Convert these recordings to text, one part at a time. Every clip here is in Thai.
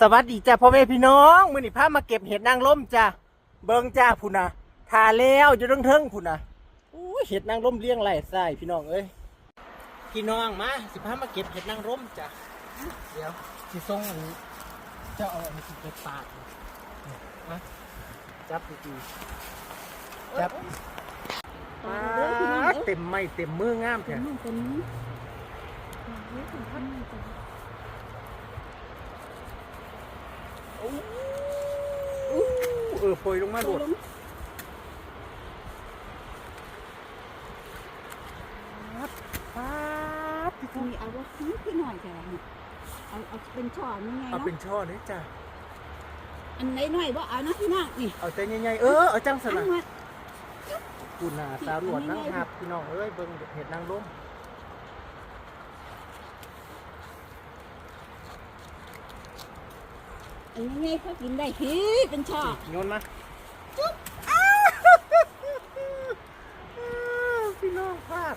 สวัสดีจ้าพ่อแม่พี่น้องมื้อนี้พามาเก็บเห็ดนางรมจ้าเบิ่งจ้าพุ่นน่ะทาแล้วอยู่เทิงๆพุ่นน่ะอู้ยเห็ดนางรมเลี้ยงไหลไส้พี่น้องเอ้ยพี่น้องมาสิพามาเก็บเห็ดนางรมจ้าเดี๋ยวสิส่งอันนี้เจ้าเอาอันนี้สิเก็บปากมาจับดีๆจับปาดเต็มไม้เต็มมืองามแท้ มัน เป็นโอ้เออโปรยลงมาโดดปาดพี่มีเอาว่าพี่หน่อยแต่เอาเอาเป็นช่อนี่ไงเอาเนาะเป็นช่อเลยจ้ะอันไหนหน่อยบ่เอานะพี่น้องนี่เอาใจใหญ่ๆเออเอาจังสอันนะว่าคุณน่ะสาวหลวดนั่งหับพี่น้องเอ้ยเบิ่งเห็ดนางรม อันนี้ไงเขากินได้พี่เป็นช่อโยนมาพี่น้องพลาด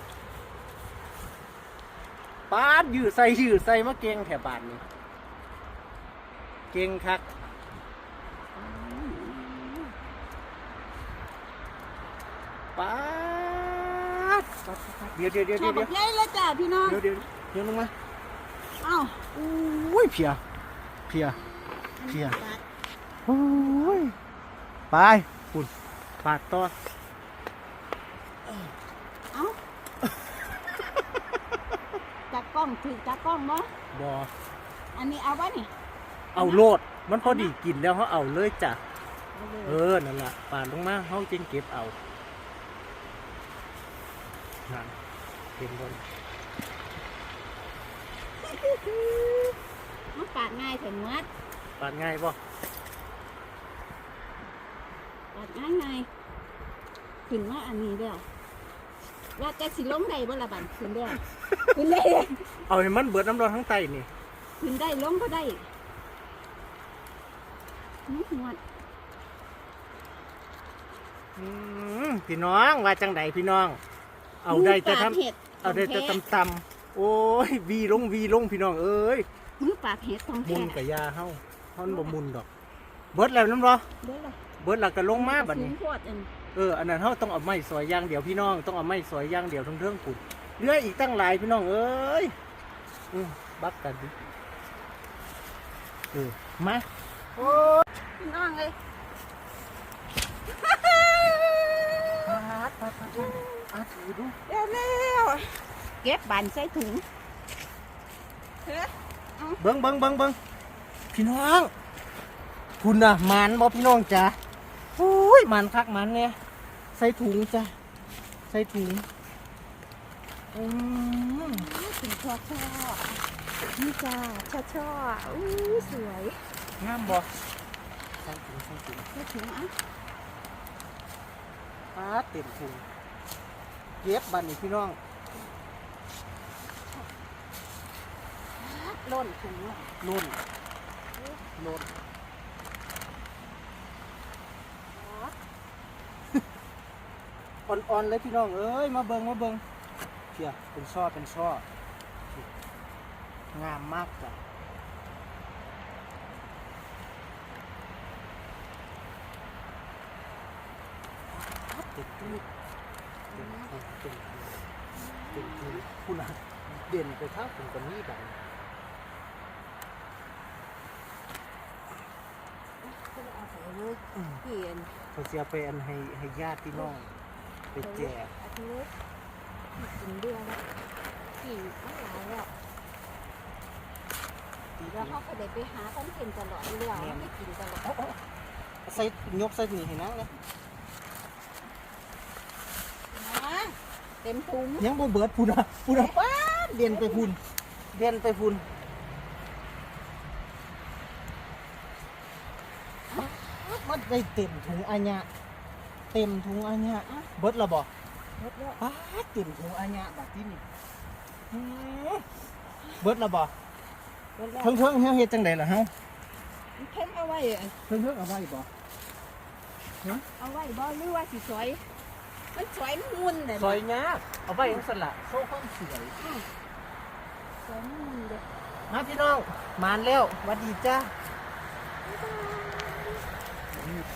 ปาดยืดใส่ยืดใส่มาเก่งแถวบ้านนี่เก่งคักปาดเดี๋ยวเดี๋ยวเดี๋ยวช่อเดี๋ยวบักใหญ่เลยจ้าพี่น้อง เดี๋ยวเดี๋ยวเดี๋ยวลงมา เอ้า อุ้ยเพีย เพีย เพี้ยโอ้ยไปคุณปาดต่อเอ้าจักกล้องถือจักกล้องบ่บออันนี้เอาไว้นี่เอาโลด มันพอดีกินแล้วเขาเอาเลยจ้ะ เอาเลยเออ นั่นแหละปาดลงมาเขาจึงเก็บเอา นั่นเก็บบนมันปาดง่ายถึงมัด ปาดง่ายบ่ปาดง่ายง่ายขึ้นมาอันนี้เด้อว่าจะสิลงได้บ่ละบัดขึ้นได้ขึ้นได้เอาให้มันเบิดน้ำร้อนทั้งไตนี่ขึ้นได้ลงก็ได้นี่หวดอืมพี่น้องว่าจังใดพี่น้อง เอาได้จะทมือปรบเห็ดำเอาได้จะตำตำๆโอ้ยวีลงวีลงพี่น้องเอ้ยมือปราบเห็ดของมุแท้นกับยาเฮาเฮา มันบ่มุนดอก เบิดแล้วน้ำร้อนเด้อล่ะเบิดแล้วก็ลงมาบัดนี้ สูงโพดอันเออ อันนั้นเขาต้องเอาไม้สอยอย่างเดียวพี่น้อง ต้องเอาไม้สอยอย่างเดียวทั้งเทิงปุ่นเหลืออีกตั้งหลายพี่น้องเอ้ยอืมบักกันดิเออมาโอ้พี่น้องเลยปาดปาดปาดปาดอาถือดูเร็วเร็วเก็บบานใส่ถุงเฮ้ยเบิ้งเบิ้งเบิ้งเบิ้ง พี่น้องคุณน่ะมันบ่พี่น้องจ้ะโอ้ยมันคักมันเนี่ยใส่ถุงจ้ะใส่ถุงอืมถุงช่อช่อนี่จ้าช่อช่ออู้สวยงามบ่ใส่ถุงใส่ถุงใส่ถุงอะปาดเต็มถุงเย็บบันนี่พี่น้องล่นถุงอะนุ่ นนุ่นอ่อนๆเลยพี่น้องเอ้ยมาเบิงมาเบิงเพียเป็นช่อเป็นช่องามมากจ้ะเต็มที่เต็มที่เต็มที่เต็มที่คุณอะเด่นไปข้างผมกับนี่แบบ เอาใส่เลยเปลี่ยนเขาเสียไปอันให้ให้ญาติพี่น้องไปแจกอาทิตย์กินเดือนละกี่ไม่หลายแล้วแล้วเขาก็ได้ไปหาต้นกินตลอดเรื่องไม่กินตลอดเอาเอาใส่ยกใส่หนีให้นั่งเลยนะเต็มถุงยังบ่เบิดพุ่นอะพุ่นอะป้าดเดียนไปพุ่นเดียนไปพุ่น มันได้เต็มถุงอัญญะเต็มถุงอัญญะเบิดและบ่หมดแล้วป้าดเต็มถุงอัญญะแบบที่นี่อื้อเบิดและบ่หมดแล้วเพิ่งเพิ่งเฮาเฮ็ดจังไดล่ะเฮาเข็มเอาไว้เพิ่งเพิ่งเอาไว้บ่เอาไว้บ่หรือว่าสิสวย มันสวยมันมุนเลยซอยยากเอาไว้จังซั่นล่ะโชว์ความสวย สวยมันมุนเลยมาพี่น้องมานแล้วหวัดดีจ้าส you.